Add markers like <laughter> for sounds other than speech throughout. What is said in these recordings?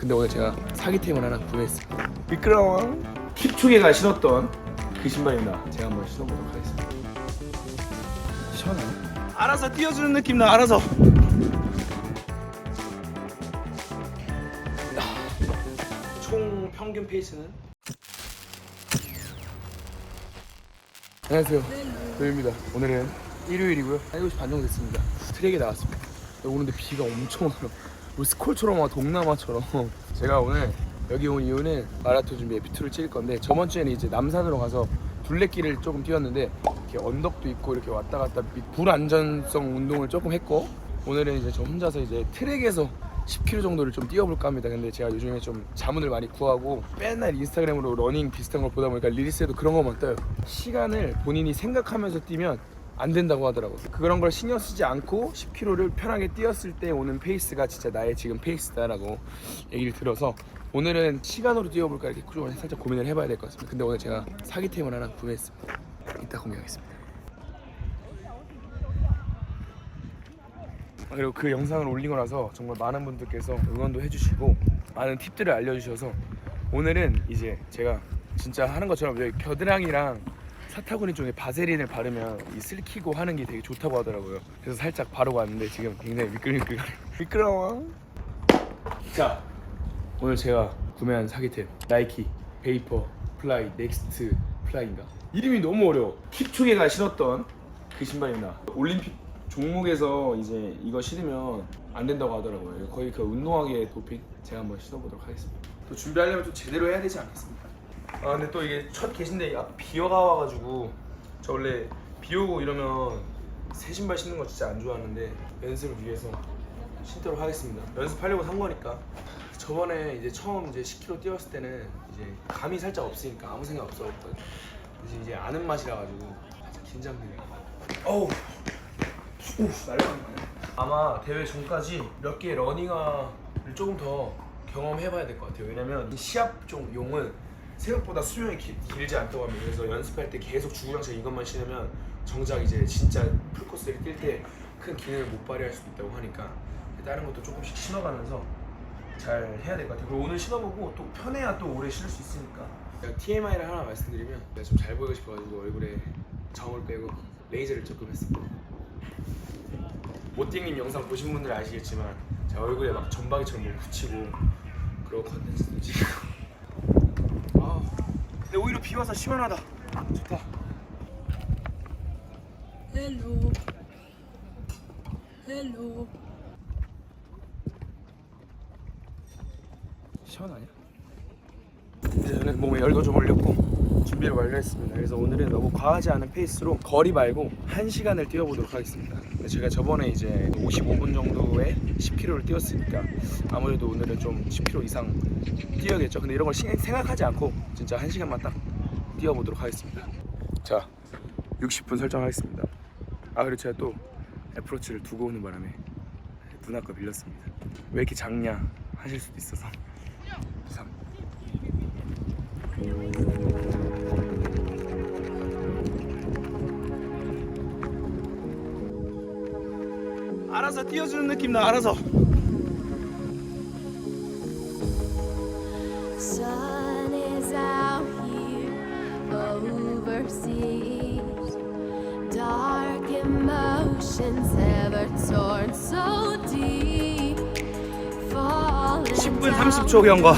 근데 오늘 제가 사기템을 하나 구매했습니다. 미끄러워. 킵초게가 신었던 그 신발입니다. 제가 한번 신어보도록 하겠습니다. 시원하네. 알아서 띄워주는 느낌 나 알아서. 총 평균 페이스는 안녕하세요. 도입니다. 오늘은 일요일이고요. 7시 반 정도 됐습니다. 트랙에 나왔습니다. 오는데 비가 엄청 와요. 뭐 스콜처럼 와 동남아처럼. <laughs> 제가 오늘 여기 온 이유는 마라톤 준비 에피투를 찍을 건데 저번 주에는 이제 남산으로 가서 둘레길을 조금 뛰었는데 이렇게 언덕도 있고 이렇게 왔다 갔다 미- 불안전성 운동을 조금 했고 오늘은 이제 저 혼자서 이제 트랙에서 10km 정도를 좀 뛰어볼까 합니다. 근데 제가 요즘에 좀 자문을 많이 구하고 맨날 인스타그램으로 러닝 비슷한 걸 보다 보니까 릴리스에도 그런 것만 떠요. 시간을 본인이 생각하면서 뛰면 안 된다고 하더라고요. 그런 걸 신경 쓰지 않고 10km를 편하게 뛰었을 때 오는 페이스가 진짜 나의 지금 페이스다라고 얘기를 들어서 오늘은 시간으로 뛰어볼까 이렇게 좀 살짝 고민을 해봐야 될 것 같습니다. 근데 오늘 제가 사기템을 하나 구매했습니다. 이따 공개하겠습니다. 아, 그리고 그 영상을 올리고 나서 정말 많은 분들께서 응원도 해주시고 많은 팁들을 알려주셔서 오늘은 이제 제가 진짜 하는 것처럼 여기 겨드랑이랑 사타구니 쪽에 바세린을 바르면 이 슬키고 하는 게 되게 좋다고 하더라고요. 그래서 살짝 바르고 왔는데 지금 굉장히 미끌미끌. <laughs> 미끄러워. 자 오늘 제가 구매한 사기템 나이키 베이퍼 플라이 넥스트 플라이인가? 이름이 너무 어려워. 킵초게가 신었던 그 신발입니다. 올림픽 종목에서 이제 이거 신으면 안 된다고 하더라고요. 거의 그 운동화계 도핑 제가 한번 신어보도록 하겠습니다. 또 준비하려면 좀 제대로 해야 되지 않겠습니까 아 근데 또 이게 첫 계신데 앞 비어가 와가지고 저 원래 비 오고 이러면 새 신발 신는 거 진짜 안 좋아하는데 연습을 위해서 신도록 하겠습니다. 연습하려고 산 거니까. 저번에 이제 처음 이제 10km 뛰었을 때는 이제 감이 살짝 없으니까 아무 생각 없었거든요. 이제 이제 아는 맛이라 가지고 살짝 긴장되네요. 어우, 오, 날라가는 거네. 아마 대회 전까지 몇개 러닝화를 조금 더 경험해봐야 될 것 같아요. 왜냐면 이 시합 종 용은 생각보다 수명이 기- 길지 않다고 합니다. 그래서 연습할 때 계속 주구장창 이것만 신으면 정작 이제 진짜 풀코스를 뛸 때 큰 기능을 못 발휘할 수도 있다고 하니까 다른 것도 조금씩 신어가면서 잘 해야 될 것 같아요. 그리고 오늘 신어보고 또 편해야 또 오래 신을 수 있으니까. TMI를 하나 말씀드리면 제가 좀 잘 보이고 싶어가지고 얼굴에 점을 빼고 레이저를 조금 했습니다. 모띵님 영상 보신 분들 아시겠지만 제 얼굴에 막 점박이처럼 뭐 붙이고 그런 컨텐츠도 찍고. 아, 근데 오히려 비 와서 시원하다. 좋다. 헬로 헬로 시원하냐? 이제 저는 몸에 열도 좀 올렸고 준비를 완료했습니다. 그래서 오늘은 너무 과하지 않은 페이스로 거리 말고 1시간을 뛰어보도록 하겠습니다. 제가 저번에 이제 55분 정도에 10km를 뛰었으니까 아무래도 오늘은 좀 10km 이상 뛰어야겠죠. 근데 이런 걸 신- 생각하지 않고 진짜 1시간만 딱 뛰어보도록 하겠습니다. 자, 60분 설정하겠습니다. 아 그리고 제가 또 애플워치를 두고 오는 바람에 누나 거 빌렸습니다. 왜 이렇게 작냐 하실 수도 있어서 3 알아서 띄워주는 느낌 나 알아서 Sun is out here overseas. Dark emotions ever torn so deep. Falling 10분 down 30초 경과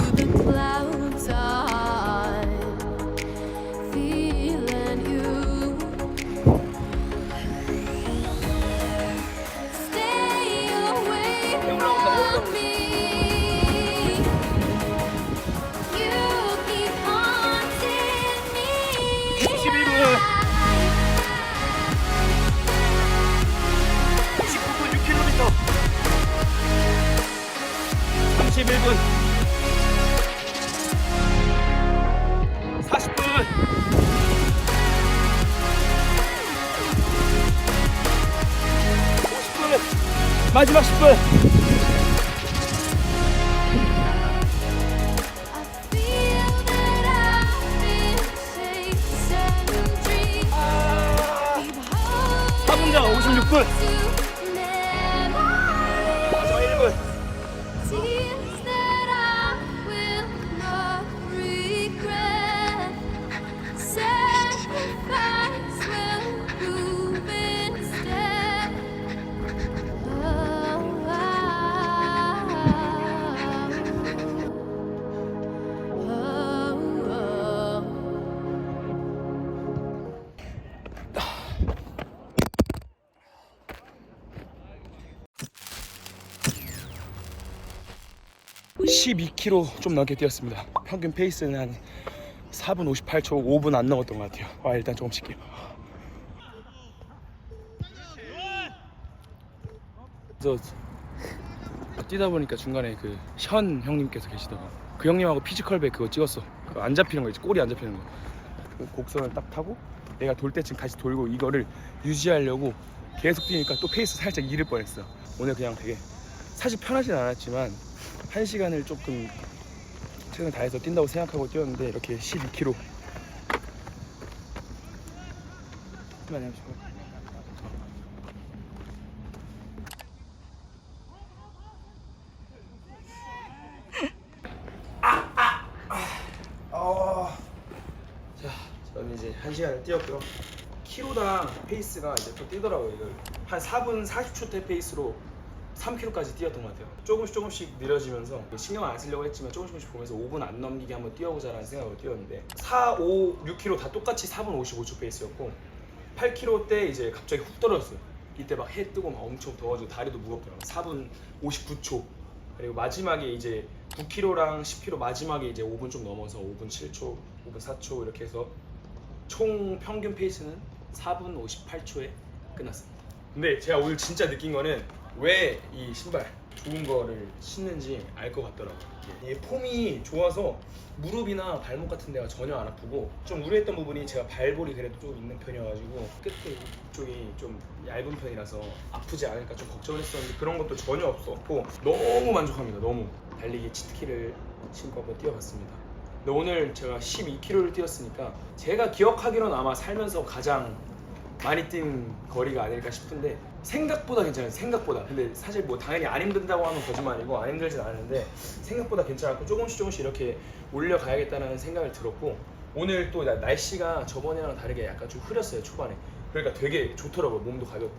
31분. 40분. 마지막 10분 12km 좀 넘게 뛰었습니다. 평균 페이스는 한 4분 58초, 5분 안 넘었던 것 같아요. 와 일단 조금씩 요 그래서 뛰다 보니까 중간에 그 현 형님께서 계시다가 그 형님하고 피지컬백 그거 찍었어. 그안 잡히는 거 있지, 꼬리 안 잡히는 거. 그 곡선을 딱 타고 내가 돌 때쯤 같이 돌고 이거를 유지하려고 계속 뛰니까 또 페이스 살짝 잃을 뻔했어. 오늘 그냥 되게 사실 편하진 않았지만 한 시간을 조금 최선 다해서 뛴다고 생각하고 뛰었는데 이렇게 12km. 많이 하시고. 자, 저는 이제 한 시간을 뛰었고요. 키로당 페이스가 이제 또 뛰더라고요. 이걸 한 4분 40초 대 페이스로 3km까지 뛰었던 것 같아요. 조금씩 조금씩 느려지면서 신경 안 쓰려고 했지만 조금씩 조금씩 보면서 5분 안 넘기게 한번 뛰어보자라는 생각으로 뛰었는데 4, 5, 6km 다 똑같이 4분 55초 페이스였고 8km 때 이제 갑자기 훅 떨어졌어요. 이때 막 해 뜨고 막 엄청 더워지고 다리도 무겁더라고요. 4분 59초 그리고 마지막에 이제 9km랑 10km 마지막에 이제 5분 좀 넘어서 5분 7초, 5분 4초 이렇게 해서 총 평균 페이스는 4분 58초에 끝났습니다. 근데 제가 오늘 진짜 느낀 거는 왜 이 신발 좋은 거를 신는지 알 것 같더라고요. 이게 폼이 좋아서 무릎이나 발목 같은 데가 전혀 안 아프고 좀 우려했던 부분이 제가 발볼이 그래도 좀 있는 편이어가지고 끝에 쪽이 좀 얇은 편이라서 아프지 않을까 좀 걱정을 했었는데 그런 것도 전혀 없었고 너무 만족합니다. 너무 달리기 치트키를 신고 한번 뛰어봤습니다. 근데 오늘 제가 12km를 뛰었으니까 제가 기억하기로는 아마 살면서 가장 많이 뛴 거리가 아닐까 싶은데 생각보다 괜찮아요 생각보다. 근데 사실 뭐 당연히 안 힘든다고 하면 거짓말이고 안 힘들진 않은데 생각보다 괜찮았고 조금씩 조금씩 이렇게 올려가야겠다는 생각을 들었고 오늘 또 나- 날씨가 저번이랑 다르게 약간 좀 흐렸어요 초반에. 그러니까 되게 좋더라고요 몸도 가볍고.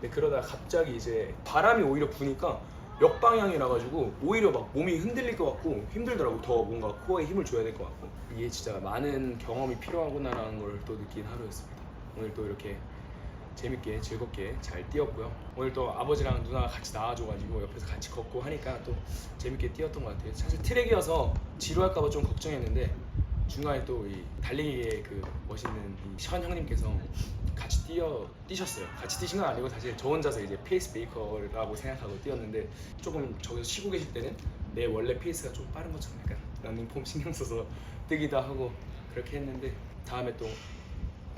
근데 그러다 갑자기 이제 바람이 오히려 부니까 역방향이라 가지고 오히려 막 몸이 흔들릴 것 같고 힘들더라고. 더 뭔가 코어에 힘을 줘야 될 것 같고. 이게 진짜 많은 경험이 필요하구나라는 걸 또 느낀 하루였습니다 오늘 또 이렇게 재밌게 즐겁게 잘 뛰었고요 오늘 또 아버지랑 누나가 같이 나와줘가지고 옆에서 같이 걷고 하니까 또 재밌게 뛰었던 것 같아요 사실 트랙이어서 지루할까봐 좀 걱정했는데 중간에 또 이 달리기의 그 멋있는 이션 형님께서 같이 뛰어 뛰셨어요. 같이 뛰신 건 아니고 사실 저 혼자서 이제 페이스 메이커라고 생각하고 뛰었는데 조금 저기서 쉬고 계실 때는 내 원래 페이스가 좀 빠른 것처럼 약간 런닝폼 신경 써서 뛰기도 하고 그렇게 했는데 다음에 또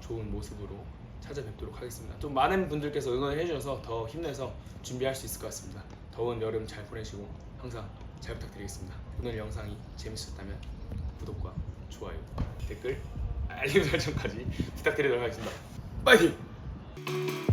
좋은 모습으로 찾아뵙도록 하겠습니다. 좀 많은 분들께서 응원을 해주셔서 더 힘내서 준비할 수 있을 것 같습니다. 더운 여름 잘 보내시고 항상 잘 부탁드리겠습니다. 오늘 영상이 재밌었다면 구독과 좋아요, 댓글, 알림 설정까지 부탁드리도록 하겠습니다. 파이팅!